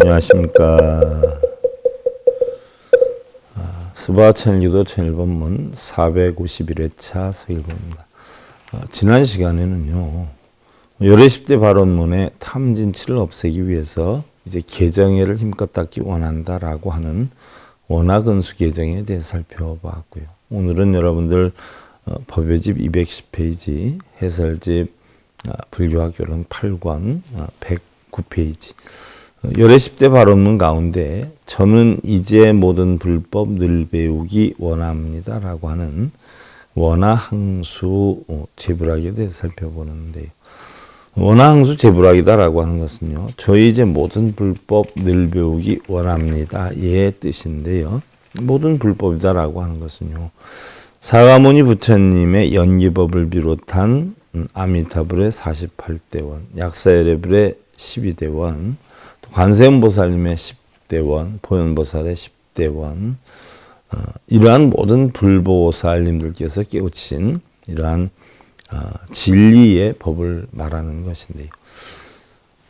안녕하십니까. 아, 스바 천일기도 천일본문 451회차 서일본입니다. 아, 지난 시간에는요, 열애 10대 발언문의 탐진치를 없애기 위해서 이제 개정회를 힘껏 닦기 원한다라고 하는 원화근수 개정에 대해 살펴봤고요. 오늘은 여러분들 어, 법요집 210페이지, 해설집 아, 불교학교론 8권 아, 109페이지 열애 10대 발언문 가운데 저는 이제 모든 불법 늘 배우기 원합니다 라고 하는 원화항수 어, 제불학에 대해서 살펴보는데요. 원화항수 제불학이다라고 하는 것은요. 저희 이제 모든 불법 늘 배우기 원합니다. 의 뜻인데요. 모든 불법이다라고 하는 것은요. 사가모니 부처님의 연기법을 비롯한 음, 아미타불의 48대원, 약사여레불의 12대원, 또 관세음보살님의 10대원, 보현보살의 10대원, 어, 이러한 모든 불보살님들께서 깨우친 이러한 어, 진리의 법을 말하는 것인데요.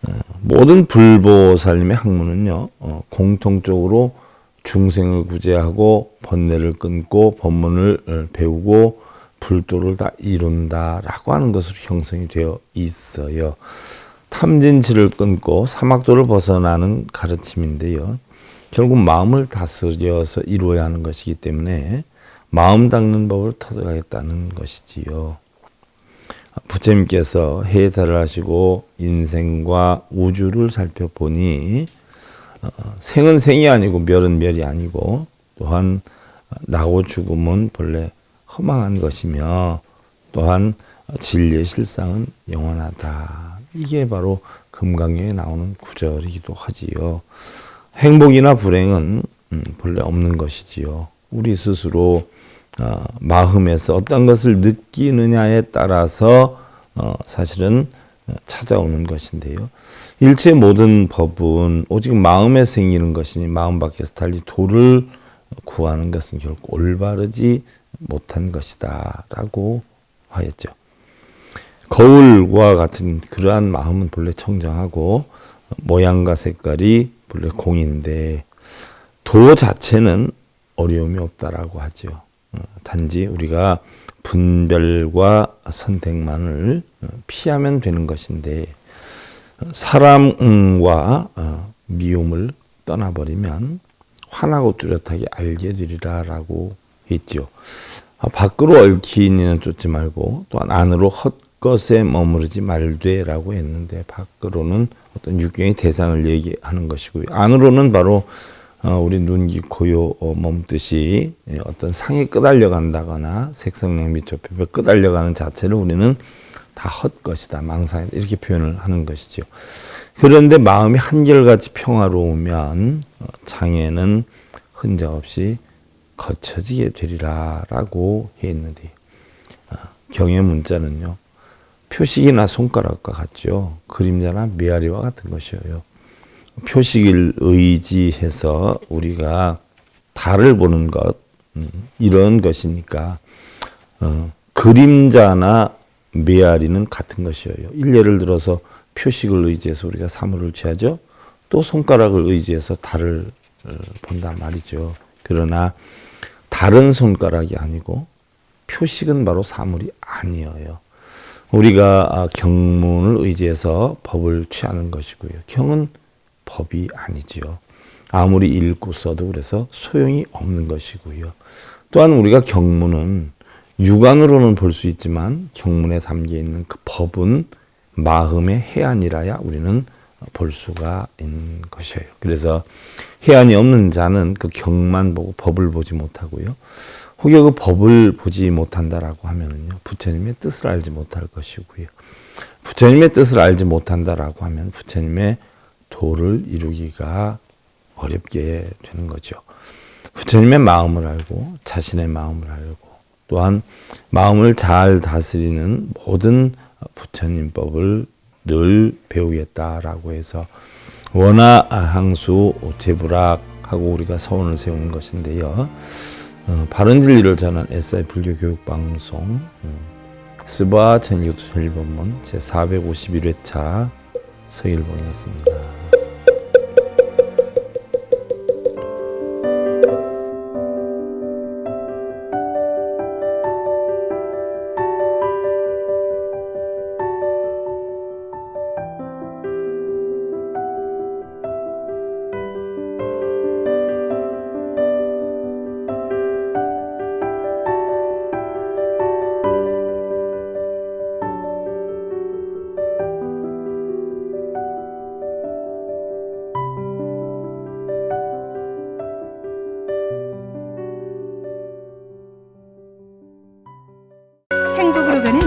어, 모든 불보살님의 학문은요, 어, 공통적으로 중생을 구제하고 번뇌를 끊고 법문을 어, 배우고 불도를 다 이룬다라고 하는 것으로 형성이 되어 있어요. 탐진치를 끊고 사막도를 벗어나는 가르침인데요. 결국 마음을 다스려서 이루어야 하는 것이기 때문에 마음 닦는 법을 터득하겠다는 것이지요. 부처님께서 해탈을 하시고 인생과 우주를 살펴보니 어, 생은 생이 아니고 멸은 멸이 아니고 또한 나고 죽음은 본래 허망한 것이며 또한 진리의 실상은 영원하다. 이게 바로 금강경에 나오는 구절이기도 하지요. 행복이나 불행은 음, 본래 없는 것이지요. 우리 스스로 어, 마음에서 어떤 것을 느끼느냐에 따라서 어, 사실은 찾아오는 것인데요. 일체 모든 법은 오직 마음에 생기는 것이니 마음 밖에서 달리 도를 구하는 것은 결국 올바르지 못한 것이다 라고 하였죠. 거울과 같은 그러한 마음은 본래 청정하고 모양과 색깔이 본래 공인데 도 자체는 어려움이 없다라고 하죠. 어, 단지 우리가 분별과 선택만을 어, 피하면 되는 것인데 사람과 어, 미움을 떠나버리면 환하고 뚜렷하게 알게 되리라라고 했죠. 아, 밖으로 얽힌 이는 쫓지 말고 또한 안으로 헛 것에 머무르지 말되라고 했는데 밖으로는 어떤 육경의 대상을 얘기하는 것이고요. 안으로는 바로 어, 우리 눈기 고요 어, 몸뜻이 예, 어떤 상에 끄달려 간다거나 색성냄비 조표에 끄달려 가는 자체를 우리는 다 헛것이다 망상이다 이렇게 표현을 하는 것이죠. 그런데 마음이 한결같이 평화로우면 어, 장애는 흔적 없이 거쳐지게 되리라라고 했는데 경의 문자는요 표식이나 손가락과 같죠 그림자나 메아리와 같은 것이에요. 표식을 의지해서 우리가 달을 보는 것 음, 이런 것이니까 어, 그림자나 메아리는 같은 것이에요. 일례를 들어서 표식을 의지해서 우리가 사물을 취하죠. 또 손가락을 의지해서 달을 어, 본단 말이죠. 그러나 다른 손가락이 아니고 표식은 바로 사물이 아니에요. 우리가 아, 경문을 의지해서 법을 취하는 것이고요. 경은 법이 아니지요. 아무리 읽고 써도 그래서 소용이 없는 것이고요. 또한 우리가 경문은 육안으로는 볼 수 있지만 경문에 담겨 있는 그 법은 마음의 해안이라야 우리는 볼 수가 있는 것이에요. 그래서 해안이 없는 자는 그 경만 보고 법을 보지 못하고요. 혹여 그 법을 보지 못한다라고 하면은요, 부처님의 뜻을 알지 못할 것이고요. 부처님의 뜻을 알지 못한다라고 하면 부처님의 도를 이루기가 어렵게 되는 거죠. 부처님의 마음을 알고 자신의 마음을 알고 또한 마음을 잘 다스리는 모든 부처님법을 늘 배우겠다라고 해서 원화 항수 제불학하고 우리가 서원을 세우는 것인데요. 어, 바른 진리를 전한 SI 불교 교육 방송 음, 스바 천일교 천일본문 제 451회차 서일본이었습니다.